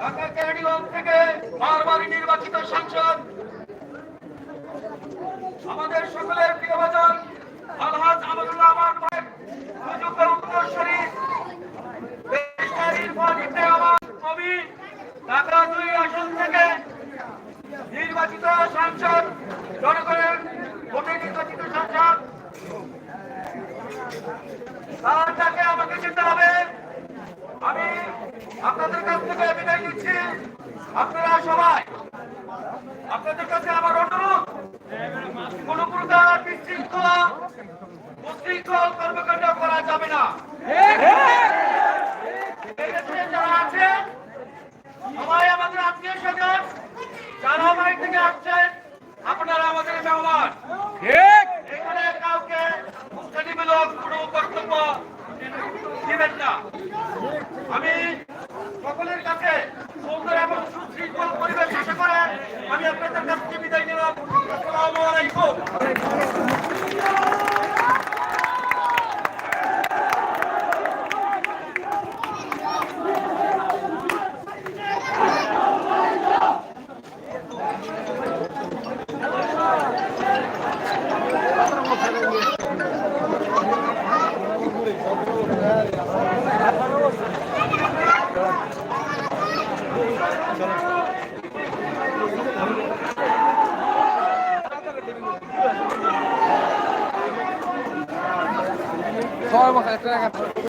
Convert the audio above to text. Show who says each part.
Speaker 1: ঢাকা ক্যাডিগঞ্জ থেকে বারবার নির্বাচিত সাংসদ। আমাদের সকলের প্রিয় বাজার আলহাজ আমাদুল্লাহ আমান ভাই সুযোগ্য উত্তরসূরি। কবি, ঢাকা দুই আসন থেকে নির্বাচিত সাংসদ, জনগণের ভোটে নির্বাচিত সাংসদ। তার আমাকে যেতে হবে। আমি আপনাদের কাছ থেকে বিদায় নিচ্ছি। আপনারা সবাই, আপনাদের কাছে আমার অনুরোধ, কোন প্রকার বিশৃঙ্খলা, উশৃঙ্খল কর্মকাণ্ড করা যাবে না। যারা আছে, সবাই আমাদের আত্মীয় স্বজন, যারা বাড়ি থেকে আসছেন, আপনারা আমাদের মেহমান। এখানে কাউকে উস্কানিমূলক কোনো বক্তব্য দিবেন না। আমি সকলের কাছে সুন্দর এবং সুশৃঙ্খল পরিবেশ আশা করে আমি আপনাদের কাছ থেকে বিদায় নিলাম আসসালামু আলাইকুম
Speaker 2: সবাই মাথা একটা